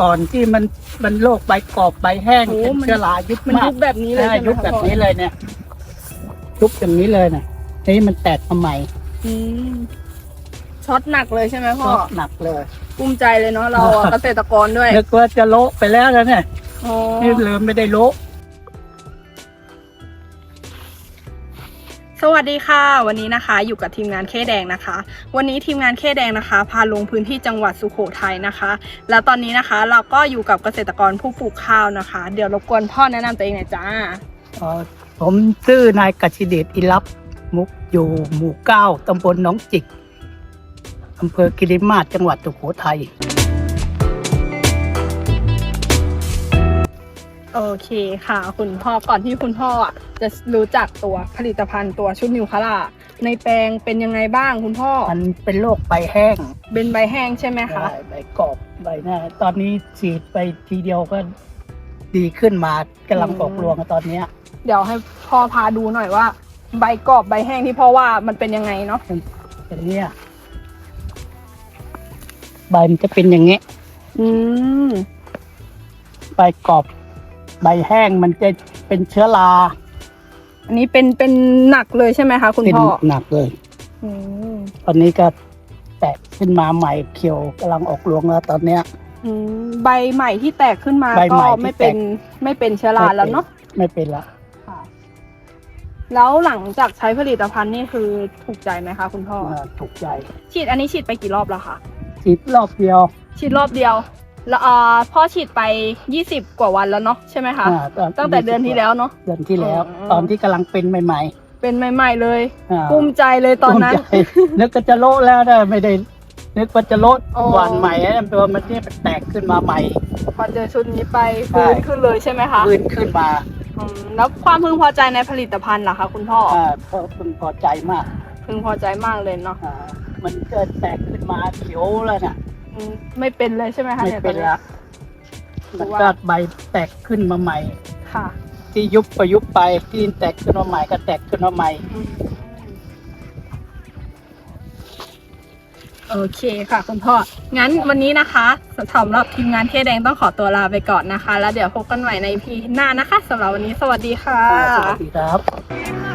ก่อนที่มันมันโรคใบกรอบใบแห้งโอ้เป็นมัน เชื้อรายุบมันมากยุบแบบนี้เลยอ่าใช่ไหมยุบคะแบบพ่อนี้เลยเนี่ยยุบอย่างนี้เลยเนี่ยนี่มันแตกมาใหม่อืมช็อตหนักเลยใช่ไหมพ่อก็หนักเลย ภูมิใจเลยเนาะเราอะเกษตรกรด้วยนึกว่าจะโละไปแล้วนะเนี่ยอ๋อนี่ลืมไม่ได้โละ สวัสดีค่ะ วันนี้นะคะอยู่กับทีมงานเคแดงนะคะ วันนี้ทีมงานเคแดงนะคะ พาลงพื้นที่จังหวัดสุโขทัยนะคะ แล้วตอนนี้นะคะเราก็อยู่กับเกษตรกรผู้ปลูกข้าวนะคะ เดี๋ยวรบกวนพ่อแนะนำตัวเองหน่อยจ้าเอ่อผมชื่อนายกชิเดชอิรับมุกอยู่หมู่เก้าตำบลหนองจิกอำเภอกิริมาศจังหวัดสุโขทัย โอเคค่ะคุณพ่อก่อนที่คุณพ่ออะจะรู้จักตัวผลิตภัณฑ์ตัวชุดนิวคาร่าในแปลงเป็นยังไงบ้างคุณพ่อ มันเป็นโรคใบแห้ง เป็นใบแห้งใช่ไหมคะใช่ใบกรอบใบหน้าตอนนี้ฉีดไปทีเดียวก็ดีขึ้นมากำลังออกรวงอะตอนเนี้ยเดี๋ยวให้พ่อพาดูหน่อยว่า ใบกรอบใบแห้งที่พ่อว่ามันเป็นยังไงเนาะอย่างเนี้ยใบมันจะเป็นอย่างเงี้ยอืมใบกรอบ ใบแห้งมันจะเป็นเชื้อราอันนี้เป็นเป็นหนักเลยใช่ไหมคะคุณเป็นพ่อหนักเลย อืมตอนนี้ก็แตกขึ้นมาใหม่เขียวกำลังออกรวงแล้วตอนเนี้ย อืมใบใหม่ที่แตกขึ้นมาใบใหก็ม่ที่ไม่เป็นแต ไม่เป็นเชื้อราแล้วเนาะไม่เป็นละค่ะแล้วหลังจากใช้ผลิตภัณฑ์นี่คือถูกใจไหมคะคุณพ่ออ่าถูกใจฉีดอันนี้ฉีดไปกี่รอบแล้วคะฉีดรอบเดียวฉีดรอบเดียว แล้วอ่าพ่อฉีดไป 20 กว่าวันแล้วเนาะใช่ไหมคะ อ่าตั้งแต่เดือนที่แล้วเนาะ เดือนที่แล้ว อ๋อ ตอนที่กำลังเป็นใหม่เป็นใหม่ๆเลยๆอ่าภูมิใจเลยตอนนั้น ภูมิใจนึกก็จะโละแล้วนะไม่ได้ นึกว่าจะโละอ๋อ หวานใหม่นะตัวมันเนี่ยแตกขึ้นมาใหม่ พอเจอชุดนี้ไปฟื้นใช่ ขึ้นเลยใช่ไหมคะขึ้นขึ้นมาอืมแล้วความพึงพอใจในผลิตภัณฑ์ล่ะคะคุณพ่ออ่าก็พึงพอใจมากพึงพอใจมากเลยเนาะ อ่ามันเกิดแตกขึ้นมาเขียวแล้วน่ะอืม ไม่เป็นเลยใช่ไหมคะไม่ยเป็นตอละมันก็ใบแตกขึ้นมาใหม่ ค่ะที่ยุบก็ยุบไปที่แตกขึ้นมาใหม่ก็แตกขึ้นมาใหม่ อืมโอเคค่ะคุณพ่อ งั้นวันนี้นะคะสำหรับทีมงานเทแดงต้องขอตัวลาไปก่อนนะคะ แล้วเดี๋ยวพบกันใหม่ในพีหน้านะคะสำหรับวันนี้สวัสดีค่ะ สวัสดีครับ